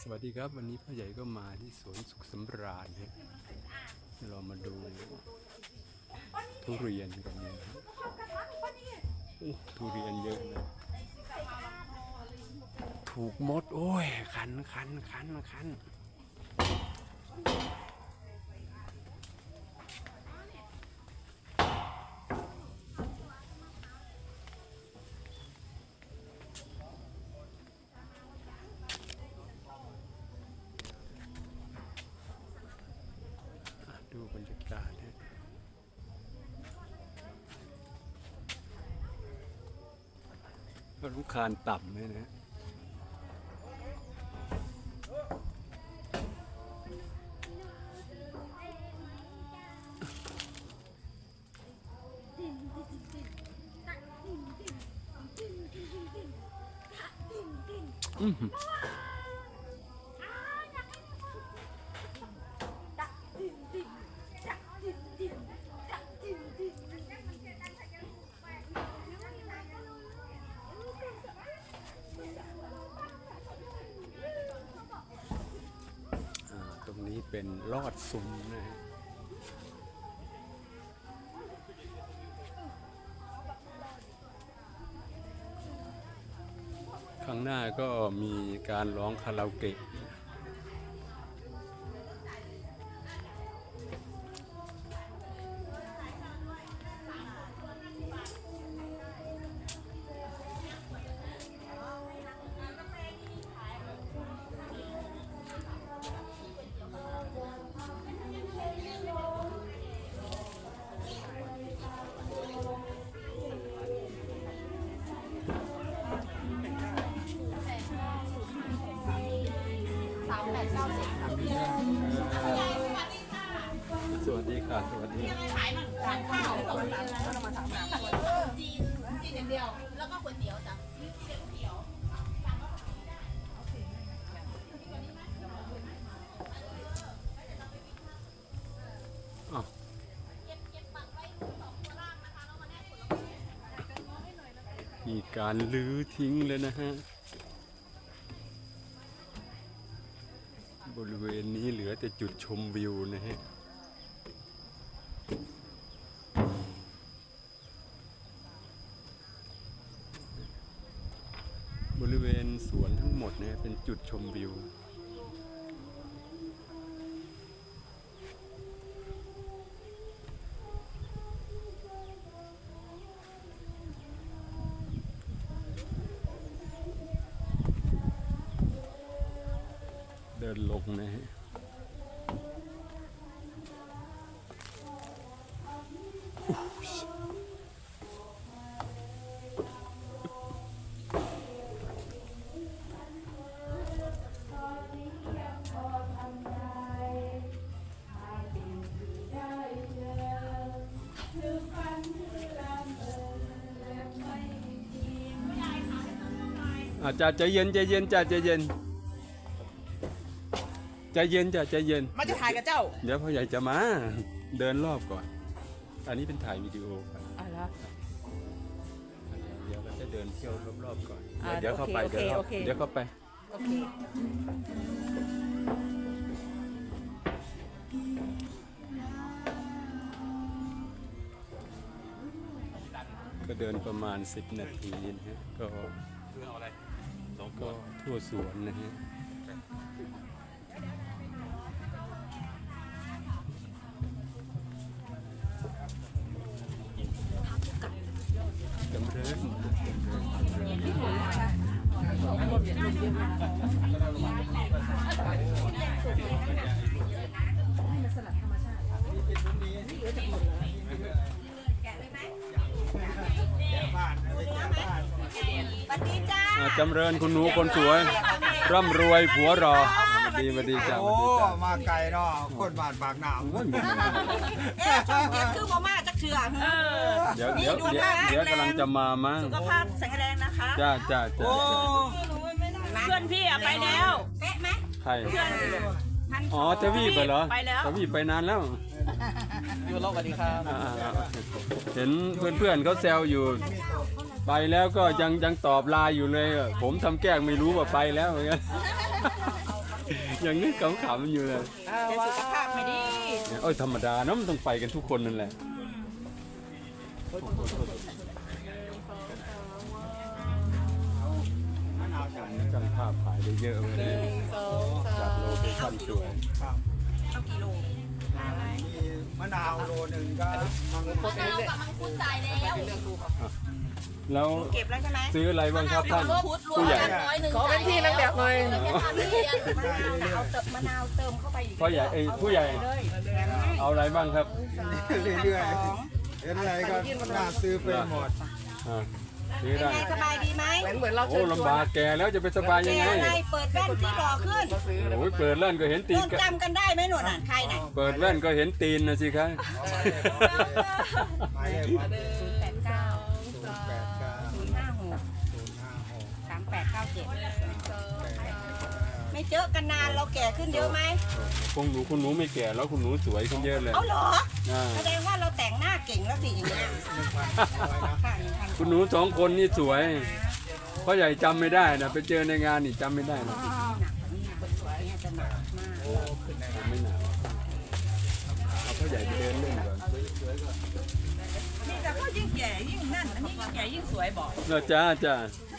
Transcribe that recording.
สวัสดีครับ วันนี้พ่อใหญ่ก็มาที่สวนสุขสำราญฮะเรามาดูทุเรียนกันนะครับโอ้ทุเรียนเยอะเลยถูกมด โอ้ย คันคันคันคันอะดูบรรยากาศฮะ รุกคานต่ำเลยนะอืมหืออ่าตรงนี้ เป็นลอดซุ้มนะฮะข้างหน้าก็มีการร้องคาราโอเกะ สวัสดีค่ะ สวัสดีขายมันร้านข้าวตรงนั้นแล้วเรามาทำน้ำจีนจีนอย่างเดียว แล้วก็ก๋วยเตี๋ยวจ้ะก๋วยเตี๋ยวอ้าวมีการลื้อทิ้งเลยนะฮะ ริเวณนี้เหลือแต่จุดชมวิวนะฮะบริเวณสวนทั้งหมดเนี่ยเป็นจุดชมวิว นลงนะฮะอู้ยอาจารย์ใจเย็นใจเย็นจ้าใจเย็น ใจเย็นจ้ะใจเย็นมาจะถ่ายกับเจ้าเดี๋ยวพ่อใหญ่จะมา เดินรอบก่อน อันนี้เป็นถ่ายวิดีโอครับอะไรเดี๋ยวเราจะเดินเที่ยวรอบๆก่อน อ่าเดี๋ยวเข้าไปโอเคเดี๋ยวเข้าโอเคเดี๋ยวเข้าไป โอเคก็เดินประมาณ 10 นาทีนะฮะก็ก็ทั่วสวนนะฮะ อ่าจำเริญคุณหนูคนสวย ร่ำรวยผัวรอสวัสดีสวัสดีจ้าสโอ้วัสดีจ้ามาไกลเนาะคนบาดปากหนาวโอ้ยเอ๊ะช่องเจ็ดคือมาม่าจักเถื่อเดี๋ยวเดี๋ยวเดี๋ยวเดี๋ยวกำลังจะมามั้งสุขภาพแข็งแรงนะคะ จ้าจ้าจ้าโอ้ เพื่อนพี่อะไปแล้ว เป๊ะไหมใครพันอ๋อทวีปเหรอไปแล้วทวีปไปนานแล้วยูโรสวัสดีครับอ่าเห็นเพื่อนๆเขาแซวอยู่ ไปแล้วก็ยังยังตอบไลน์อยู่เลยอะผมทำแกล้งไม่รู้ว่าไปแล้วเหมือนกันยังนึกขำๆอยู่เลย แต่สุขภาพไม่ดีโอ้ยธรรมดาเนาะมันต้องไปกันทุกคนนั่นแหละาพขายได้เยอะเลยนะจัดโลเคชั่นสวยเอากิโลมีมะนาวโลหนึ่งก็มังคุดมะนาวกับมังคุดจ่ายแล้วแล้วเก็บแล้วใช่ไหมซื้ออะไรบ้างครับท่านมังคุดรวมกันร้อยหนึ่งขอเป็นที่นั่งแบบหน่อยแค่ทำเรียนเอาเติมมะนาวเติมเข้าไปอีกพ่อใหญ่เอ้ยผู้ใหญ่ เลยเอาอะไรบ้างครับเรื่อยๆเห็นอะไรก็น่าซื้อไปหมดอ่าซื้อเป็นได้ไงสบายดีไหม เหมือนเหมือนเราโอ้เชิญชวนลำบากแกแล้วจะไปสบายยังไงแกอะไรเปิดแว่นที่หล่อขึ้นมาซื้อเลยโอ้ยเปิดแว่นก็เห็นตีนเริ่มก็จำกันได้ไหมหนวดอะใครน่ะเปิดแว่นก็เห็นตีนนะสิครับหมายเลขว่าศูนย์แปดเก้าศูนย์แปดเก้าศูนย์ห้าหกศูนย์ห้าหกสามแปดเก้าเจ็ดแปดไม่เจอกันนานเราแก่ขึ้นเยอะไหมคงหนูคุณหนูไม่แก่แล้วคุณหนูสวยขึ้นเยอะเลยเอาเหรอ อ่าแสดงว่าเราแต่งหน้าเก่งแล้วสิอย่างเงี้ยหนึ่งพันร้อยนะค่ะหนึ่งพันคุณหนูสองคนนี่สวย พ่อใหญ่จำไม่ได้นะไปเจอในงานนี่จำไม่ได้นะหนักกว่านี้คนสวยเนี่ยจะหนักมากโอ้ขึ้นในจำไม่หนาวเอาพ่อใหญ่ไปเดินเล่นก่อนนี่แต่ก็ยิ่งแก่ยิ่งนั่นอันนี้ยิ่งแก่ยิ่งสวยบอก เนอะจ้าจ้าเ